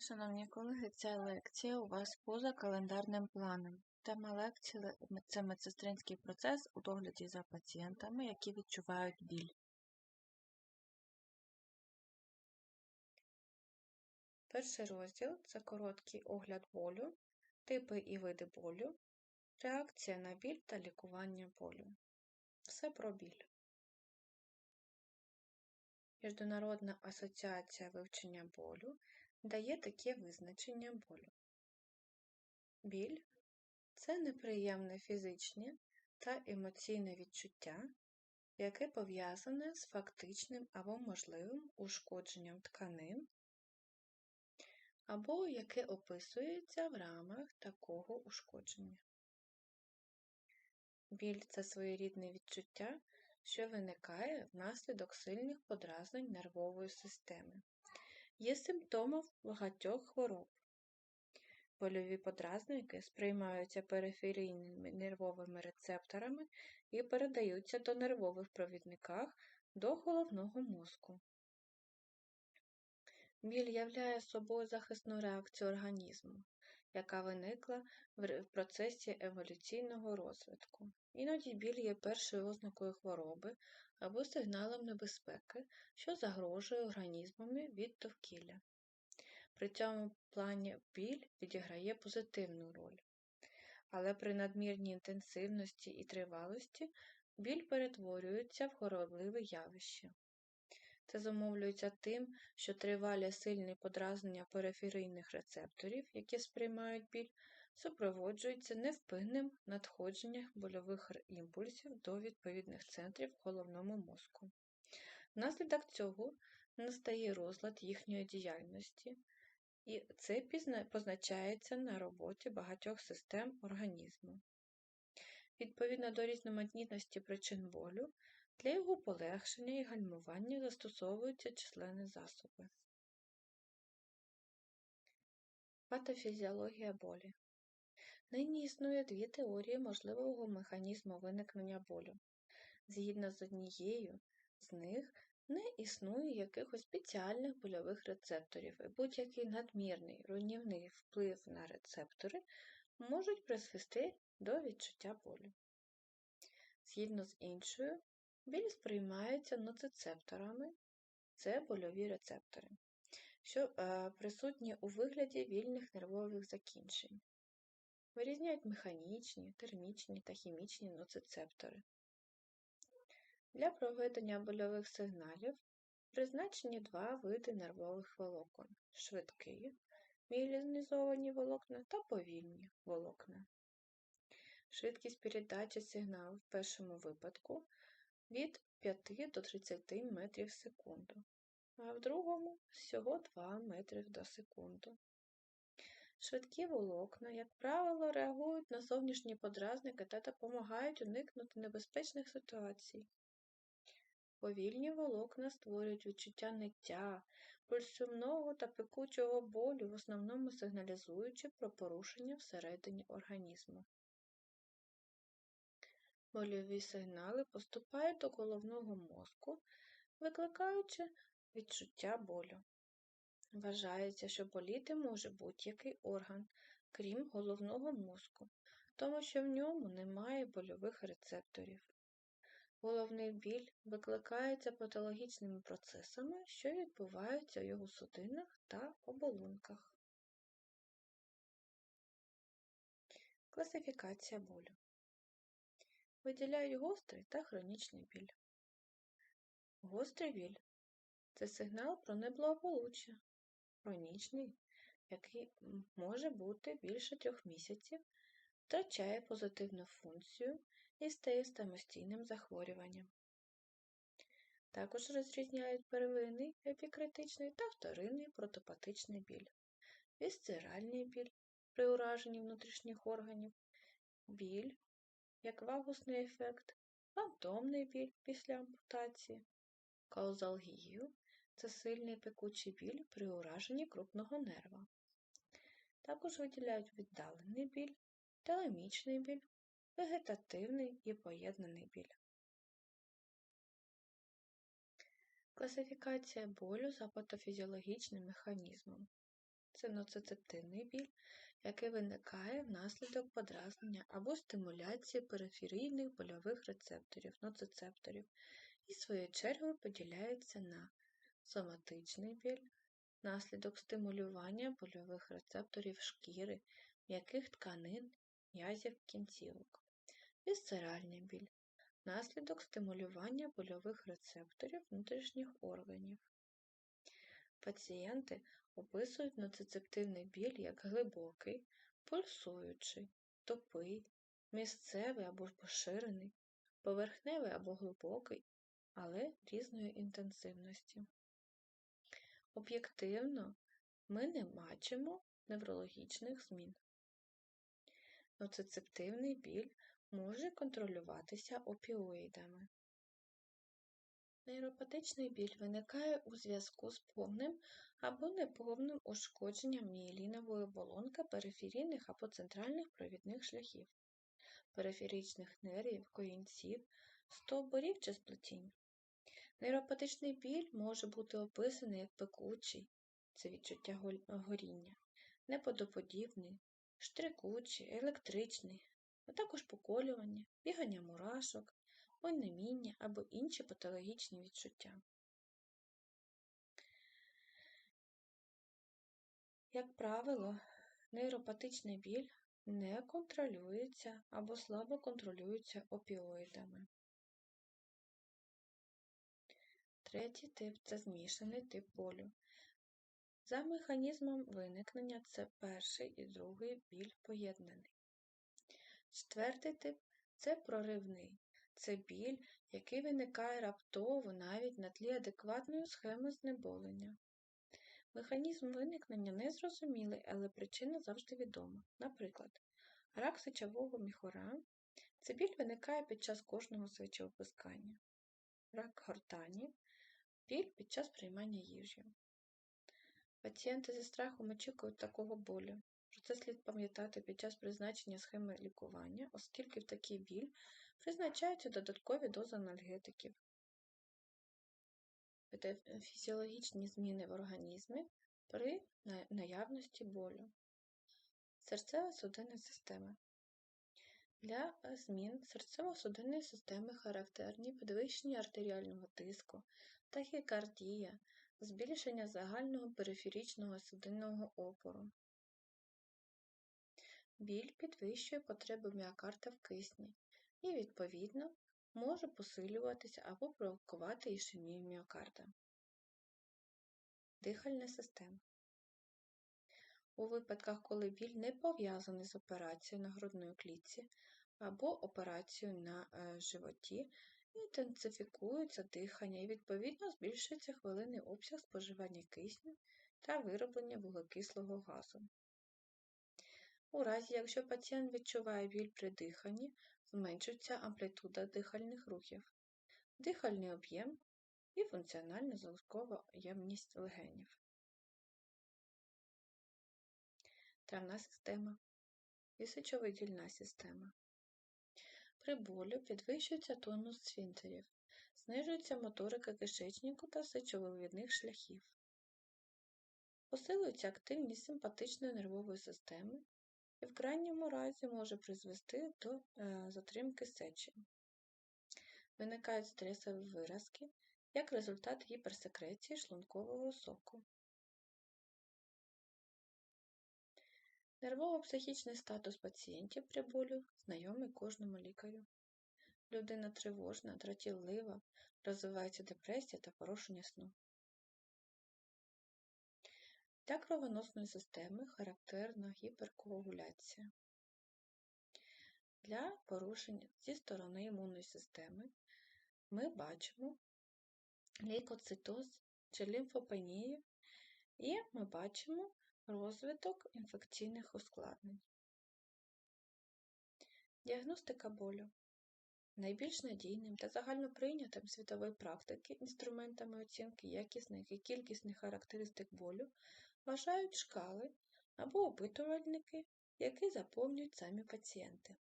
Шановні колеги, ця лекція у вас поза календарним планом. Тема лекції – це медсестринський процес у догляді за пацієнтами, які відчувають біль. Перший розділ – це короткий огляд болю, типи і види болю, реакція на біль та лікування болю. Все про біль. Міжнародна асоціація вивчення болю дає таке визначення болю. Біль це неприємне фізичне та емоційне відчуття, яке пов'язане з фактичним або можливим ушкодженням тканин, або яке описується в рамах такого ушкодження. Біль це своєрідне відчуття, що виникає внаслідок сильних подразнень нервової системи. Є симптомом багатьох хвороб. Больові подразники сприймаються периферійними нервовими рецепторами і передаються до нервових провідниках до головного мозку. Біль являє собою захисну реакцію організму, яка виникла в процесі еволюційного розвитку. Іноді біль є першою ознакою хвороби або сигналом небезпеки, що загрожує організмами від довкілля. При цьому плані біль відіграє позитивну роль. Але при надмірній інтенсивності і тривалості біль перетворюється в хворобливе явище. Це зумовлюється тим, що тривалі сильні подразнення периферійних рецепторів, які сприймають біль, супроводжуються невпинним надходженням больових імпульсів до відповідних центрів в головному мозку. Внаслідок цього настає розлад їхньої діяльності, і це позначається на роботі багатьох систем організму. Відповідно до різноманітності причин болю, для його полегшення і гальмування застосовуються численні засоби. Патофізіологія болі. Нині існує дві теорії можливого механізму виникнення болю. Згідно з однією з них, не існує якихось спеціальних больових рецепторів, і будь-який надмірний руйнівний вплив на рецептори можуть призвести до відчуття болю. Згідно з іншою, біль сприймається ноцицепторами, це больові рецептори, що е, присутні у вигляді вільних нервових закінчень. Вирізняють механічні, термічні та хімічні ноцицептори. Для проведення больових сигналів призначені два види нервових волокон швидкі міелінізовані волокна та повільні волокна. Швидкість передачі сигналу в першому випадку від 5 до 30 метрів в секунду, а в другому всього 2 метри до секунду. Швидкі волокна, як правило, реагують на зовнішні подразники та допомагають уникнути небезпечних ситуацій. Повільні волокна створюють відчуття ниття, пульсумного та пекучого болю, в основному сигналізуючи про порушення всередині організму. Больові сигнали поступають до головного мозку, викликаючи відчуття болю. Вважається, що боліти може будь-який орган, крім головного мозку, тому що в ньому немає больових рецепторів. Головний біль викликається патологічними процесами, що відбуваються в його судинах та оболонках. Класифікація болю. Виділяють гострий та хронічний біль. Гострий біль це сигнал про неблагополуччя. Хронічний, який може бути більше трьох місяців, втрачає позитивну функцію і стає самостійним захворюванням. Також розрізняють первинний епікритичний та вторинний протопатичний біль, вісцеральний біль при ураженні внутрішніх органів, біль як вагусний ефект, фантомний біль після ампутації, каузалгію це сильний пекучий біль при ураженні крупного нерва. Також виділяють віддалений біль, телемічний біль, вегетативний і поєднаний біль. Класифікація болю за патофізіологічним механізмом. це ноцицептивний біль, який виникає внаслідок подразнення або стимуляції периферійних больових рецепторів ноцицепторів і своєю чергою поділяється на соматичний біль, внаслідок стимулювання больових рецепторів шкіри, м'яких тканин, м'язів кінцівок, вісцеральний біль, внаслідок стимулювання больових рецепторів внутрішніх органів. Пацієнти описують ноцицептивний біль як глибокий, пульсуючий, тупий, місцевий або поширений, поверхневий або глибокий, але різної інтенсивності. Об'єктивно ми не бачимо неврологічних змін. Ноцицептивний біль може контролюватися опіоїдами. Нейропатичний біль виникає у зв'язку з повним або неповним ушкодженням мієлінової оболонки периферійних або центральних провідних шляхів, периферичних нервів, коїнців, стовбурів чи сплетінь. Нейропатичний біль може бути описаний як пекучий це відчуття горіння, неподоподібний, штрикучий, електричний, а також поколювання, бігання мурашок, онеміння або інші патологічні відчуття. Як правило, нейропатичний біль не контролюється або слабо контролюється опіоїдами. Третій тип це змішаний тип болю. За механізмом виникнення це перший і другий біль поєднаний. Четвертий тип це проривний. Це біль, який виникає раптово навіть на тлі адекватної схеми знеболення. Механізм виникнення незрозумілий, але причина завжди відома. Наприклад, рак сечового міхора це біль виникає під час кожного сечовипускання. Рак гортані біль під час приймання їжі. Пацієнти зі страхом очікують такого болю. Про це слід пам'ятати під час призначення схеми лікування, оскільки в такий біль призначаються додаткові дози анальгетиків. Фізіологічні зміни в організмі при наявності болю. Серцево-судинна система. Для змін серцево-судинної системи характерні підвищення артеріального тиску, тахікардія, збільшення загального периферичного судинного опору. Біль підвищує потребу міокарда в кисні і, відповідно, може посилюватися або провокувати ішемію міокарда. Дихальна система. У випадках, коли біль не пов'язаний з операцією на грудної клітці або операцією на е, животі, інтенсифікується дихання і, відповідно, збільшується хвилинний обсяг споживання кисню та вироблення вуглекислого газу. У разі, якщо пацієнт відчуває біль при диханні, зменшується амплітуда дихальних рухів, дихальний об'єм і функціональна залишкова ємність легенів. Травна система і система. При болю підвищується тонус сфінктерів, знижується моторика кишечнику та сечовивідних шляхів. Посилюється активність симпатичної нервової системи і в крайньому разі може призвести до е, затримки сечі. Виникають стресові виразки як результат гіперсекреції шлункового соку. Нервово-психічний статус пацієнтів при болю знайомий кожному лікарю. Людина тривожна, дратівлива, розвивається депресія та порушення сну. Для кровоносної системи характерна гіперкоагуляція. Для порушень зі сторони імунної системи ми бачимо лейкоцитоз чи лімфопенію, і ми бачимо розвиток інфекційних ускладнень. Діагностика болю. Найбільш надійним та загальноприйнятим світової практики інструментами оцінки якісних і кількісних характеристик болю вважають шкали або опитувальники, які заповнюють самі пацієнти.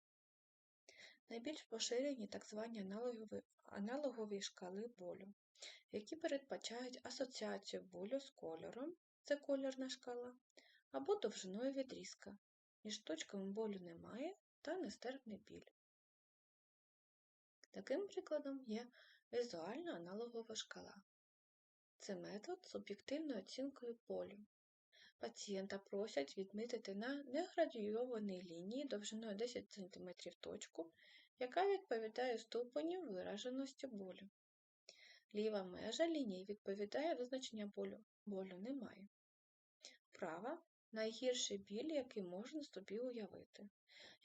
Найбільш поширені так звані аналогові, аналогові шкали болю, які передбачають асоціацію болю з кольором це кольорна шкала, або довжиною відрізка. Між точками болю немає та нестерпний біль. Таким прикладом є візуальна аналогова шкала. Це метод з об'єктивною оцінкою болю. Пацієнта просять відмітити на неградіюваній лінії довжиною 10 см точку, яка відповідає ступеню вираженості болю. Ліва межа лінії відповідає визначення болю. Болю немає. Права найгірший біль, який можна собі уявити.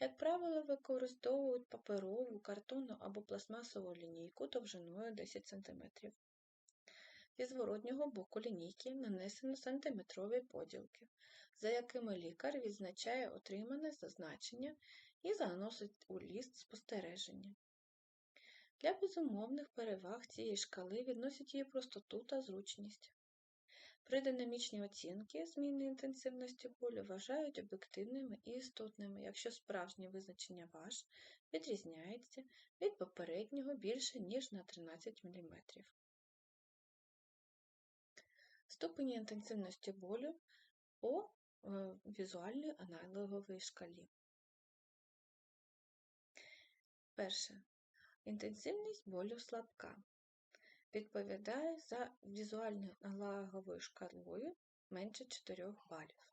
Як правило, використовують паперову, картонну або пластмасову лінійку довжиною 10 см. Зі зворотнього боку лінійки нанесено сантиметрові поділки, за якими лікар відзначає отримане зазначення і заносить у ліст спостереження. Для безумовних переваг цієї шкали відносять її простоту та зручність. При динамічній оцінці зміни інтенсивності болю вважають об'єктивними і істотними, якщо справжнє визначення ваш відрізняється від попереднього більше, ніж на 13 мм. Ступені інтенсивності болю по е, візуальній аналоговій шкалі. Перше. Інтенсивність болю слабка. Відповідає за візуальною аналоговою шкалою менше 4 балів.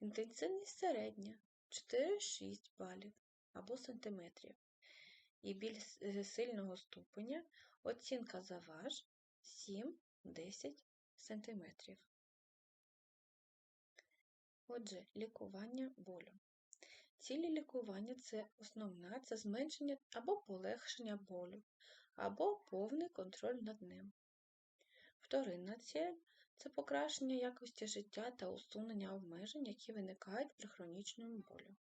Інтенсивність середня 4-6 балів або сантиметрів. І біль сильного ступеня оцінка за ваш 7-10 см. Отже, лікування болю. Цілі лікування це основна це зменшення або полегшення болю, або повний контроль над ним. Вторинна ціль це покращення якості життя та усунення обмежень, які виникають при хронічному болю.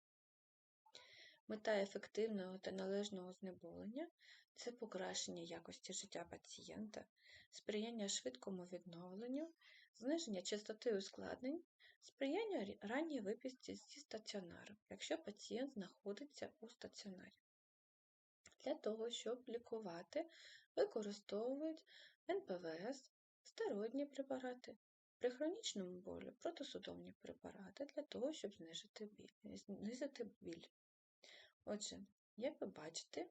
Мета ефективного та належного знеболення це покращення якості життя пацієнта, сприяння швидкому відновленню, зниження частоти ускладнень, сприяння ранній виписці зі стаціонару, якщо пацієнт знаходиться у стаціонарі. Для того, щоб лікувати, використовують НПВС, стероїдні препарати, при хронічному болю протисудомні препарати для того, щоб знизити біль. Знизити біль. Отже, як ви бачите,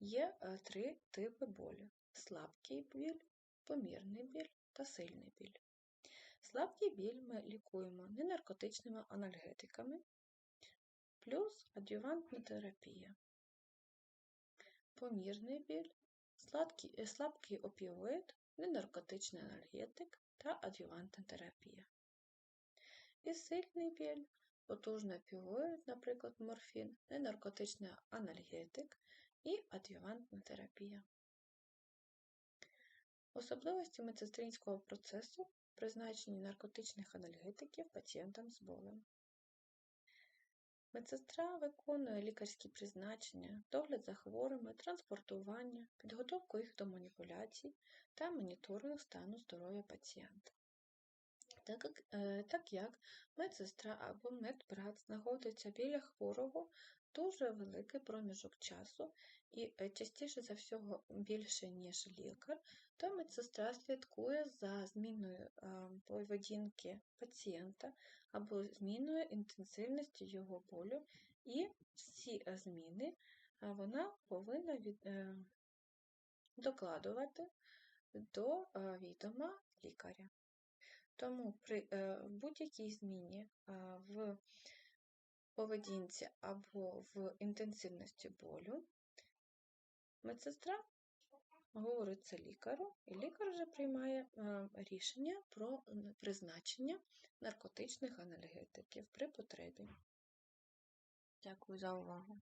є е, три типи болю: слабкий біль, помірний біль та сильний біль. Слабкий біль ми лікуємо ненаркотичними анальгетиками плюс адювантна терапія. Помірний біль, слабкий, е, слабкий опіоїд, ненаркотичний анальгетик та адювантна терапія. І сильний біль, потужний опіоїд, наприклад, морфін, ненаркотичний анальгетик і адювантна терапія. Особливості медсестринського процесу призначення наркотичних анальгетиків пацієнтам з болем. Медсестра виконує лікарські призначення, догляд за хворими, транспортування, підготовку їх до маніпуляцій та моніторинг стану здоров'я пацієнта. Так як, е, так як медсестра або медбрат знаходиться біля хворого дуже великий проміжок часу і е, частіше за всього більше, ніж лікар, то медсестра слідкує за зміною поведінки пацієнта або зміною інтенсивності його болю, і всі зміни вона повинна від, е, докладувати до відома лікаря. Тому при е, будь-якій зміні в поведінці або в інтенсивності болю медсестра говорить це лікару, і лікар вже приймає е, рішення про призначення наркотичних анальгетиків при потребі. Дякую за увагу.